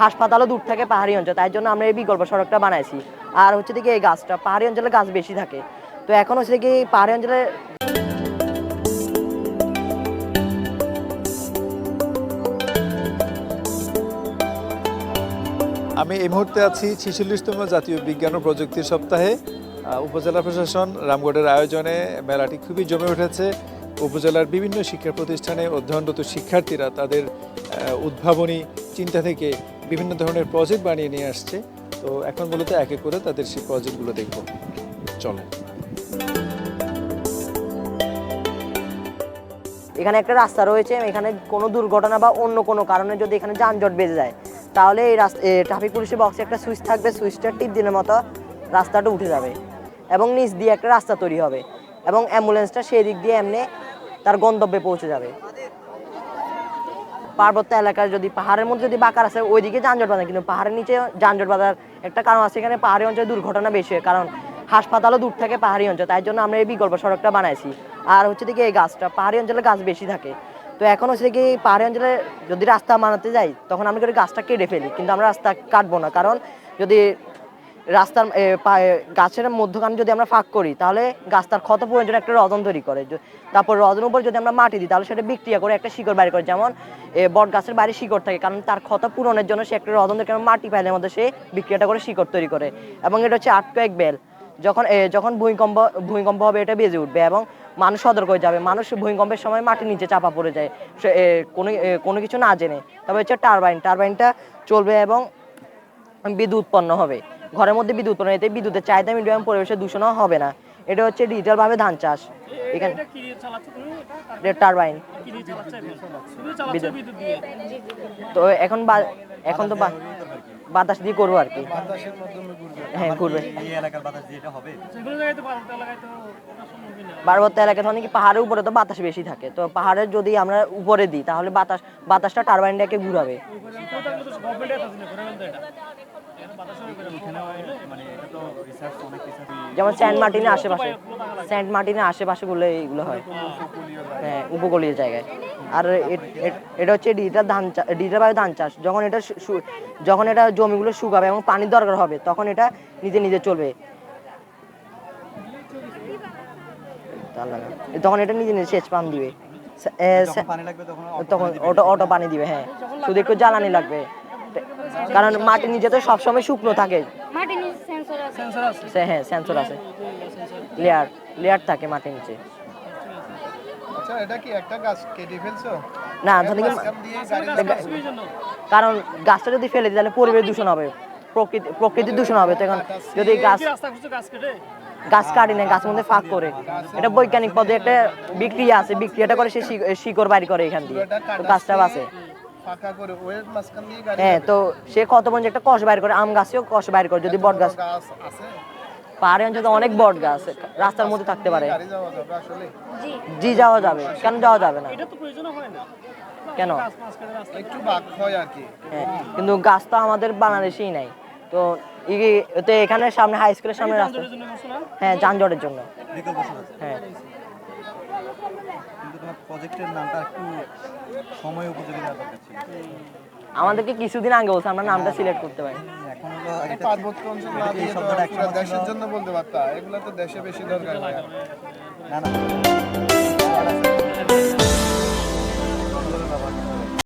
হাসপাতালও দূর থাকে পাহাড়ি অঞ্চল, তাই জন্য আমরা এই বিকল্প সড়কটা বানাইছি। আর হচ্ছে দেখি এই গাছটা, পাহাড়ি অঞ্চলে গাছ বেশি থাকে। তো এখন হচ্ছে কি পাহাড়ি অঞ্চলে আমি এই মুহূর্তে আছি ছিচল্লিশতম জাতীয় বিজ্ঞান ও প্রযুক্তি সপ্তাহে উপজেলা প্রশাসন, রামগড়ের আয়োজনে মেলাটি খুবই জমে উঠেছে। উপজেলার বিভিন্ন শিক্ষা প্রতিষ্ঠানে অধ্যয়নরত শিক্ষার্থীরা তাদের উদ্ভাবনী চিন্তা থেকে বিভিন্ন ধরনের প্রজেক্ট বানিয়ে নিয়ে আসছে। তো এখন মূলত এক করে তাদের সেই প্রজেক্টগুলো দেখব। চলো। এখানে একটা রাস্তা রয়েছে, এখানে কোনো দুর্ঘটনা বা অন্য কোনো কারণে যদি এখানে যানজট বেজে যায়, তাহলে এই রাস্তা ট্রাফিক পুলিশের বক্সে একটা সুইচ থাকবে সুইচটা টিপ দিনের মতো রাস্তাটা উঠে যাবে এবং নিচ দিয়ে একটা রাস্তা তৈরি হবে এবং অ্যাম্বুলেন্সটা সেই দিক দিয়ে এমনি তার গন্তব্যে পৌঁছে যাবে। পার্বত্য এলাকায় যদি পাহাড়ের মধ্যে যদি বাঁকা আছে, ওইদিকে যানজট বাঁধে কিন্তু পাহাড়ের নিচে যানজট বাঁধার একটা কারণ আছে, এখানে পাহাড়ি অঞ্চলে দুর্ঘটনা বেশি হয়। কারণ হাসপাতালও দূর থাকে পাহাড়ি অঞ্চল, তাই জন্য আমরা এই বিকল্প সড়কটা বানাইছি। আর হচ্ছে দেখি এই গাছটা, পাহাড়ি অঞ্চলে গাছ বেশি থাকে। তো এখন হচ্ছে কি পাহাড়ি অঞ্চলে যদি রাস্তা বানাতে যাই, তখন আমরা গাছটা কেটে ফেলি। কিন্তু আমরা রাস্তা কাটবো না। কারণ যদি রাস্তার গাছের মধ্যখানে যদি আমরা ফাঁক করি, তাহলে গাছটার ক্ষত পূরণের জন্য একটা রজন তৈরি করে। তারপর রজনের উপর যদি আমরা মাটি দিই, তাহলে সেটা বিক্রিয়া করে একটা শিকড় বাইর করে। যেমন বট গাছের বাইরে শিকড় থাকে, কারণ তার ক্ষত পূরণের জন্য সে একটা রজন থেকে মাটি পাইলের মধ্যে সে বিক্রিয়াটা করে শিকড় তৈরি করে। এবং এটা হচ্ছে আটকয়েক বেল। যখন যখন ভূমিকম্প ভূমিকম্প হবে, এটা বেজে উঠবে এবং মানুষ সতর্ক হয়ে যাবে। মানুষ ভূমিকম্পের সময় মাটির নিচে চাপা পড়ে যায়। কোনো কোনো কিছু না জেনে। তবে হচ্ছে টারবাইন, টারবাইনটা চলবে এবং বিদ্যুৎ উৎপন্ন হবে। ঘরের মধ্যে বিদ্যুৎ উৎপন্ন এতে বিদ্যুতের চাহিদা মিডিয়াম পরিবেশে দূষণ দূষণও হবে না। এটা হচ্ছে ডিজিটাল ভাবে ধান চাষ। এখানে এটা কি দিয়ে চালাচ্ছ তুমি? এটা টারবাইন। তো এখন বা- এখন তো বা- বাতাস দিয়ে করব আর কি। হ্যাঁ ঘুরবে। এলাকার বাতাস দিয়ে এটা হবে। পার্বত্য এলাকায় তো ওটা সম্ভবই না পার্বত্য এলাকায় তখন কি পাহাড়ের উপরে তো বাতাস বেশি থাকে। তো পাহাড়ের যদি আমরা উপরে দিই, তাহলে বাতাস, বাতাসটা টারবাইনটাকে ঘুরাবে। যেমন সেন্ট মার্টিনের আশেপাশে সেন্ট মার্টিনের আশেপাশে বলে এইগুলো হয়। হ্যাঁ উপকূলীয় জায়গায়। আর এটা হচ্ছে ডিজিটাল ধান চাষ ডিজিটাল ভাবে ধান চাষ। যখন এটা যখন এটা জমিগুলো শুকাবে এবং পানির দরকার হবে, তখন এটা নিজে নিজে চলবে। তার লাগা। তখন এটা নিজে নিজে সেচ পান দিবে। তখন তখন অটো অটো পানি দিবে হ্যাঁ। শুধু একটু জ্বালানি লাগবে। কারণ মাটির নিচে তো সবসময় শুকনো থাকে। মাটির নিচে সেন্সর আছে। সেন্সর আছে। সে হ্যাঁ সেন্সর আছে। লেয়ার লেয়ার থাকে মাটির নিচে। আচ্ছা এটা কি একটা গাছ কেটে ফেলছো? না কারণ গাছটা যদি ফেলে দিই তাহলে পরিবেশ দূষণ হবে। প্রকৃতি প্রকৃতির দূষণ হবে। তখন যদি গাছ কি রাস্তা খুঁজছো গাছ কেটে গাছ কাটি না গাছের মধ্যে ফাঁক করে। এটা বৈজ্ঞানিক পদে একটা বিক্রিয়া আছে বিক্রিয়াটা করে সে শিকড় বাইর করে এখান দিয়ে। গাছটা বাঁচে ফাঁকা করে ওয়ের মাঝখান দিয়ে গাড়ি হ্যাঁ তো সে কত পর্যন্ত একটা কষ বাইর করে আম গাছেও কষ বাইর করে যদি বট গাছ পাহাড়ি অঞ্চলে অনেক বট গাছ রাস্তার মধ্যে থাকতে পারে। গাড়ি যাওয়া যাবে আসলে? জি। জি যাওয়া যাবে কেন যাওয়া যাবে না? এটা তো প্রয়োজন হয় না। কেন? হয় হ্যাঁ কিন্তু গাছ তো আমাদের বাংলাদেশেই নাই। তো ই- তো এখানে সামনে হাই স্কুলের সামনে রাস্তা। হ্যাঁ যানজটের জন্য। হ্যাঁ। প্রজেক্টের নামটা একটু সময় উপযোগী আমাদেরকে কিছুদিন আগে বলছে আমরা নামটা সিলেক্ট করতে পারি। পার্বত্য অঞ্চল দেশের জন্য বলতে পারতা এগুলো তো দেশে বেশি দরকার না। না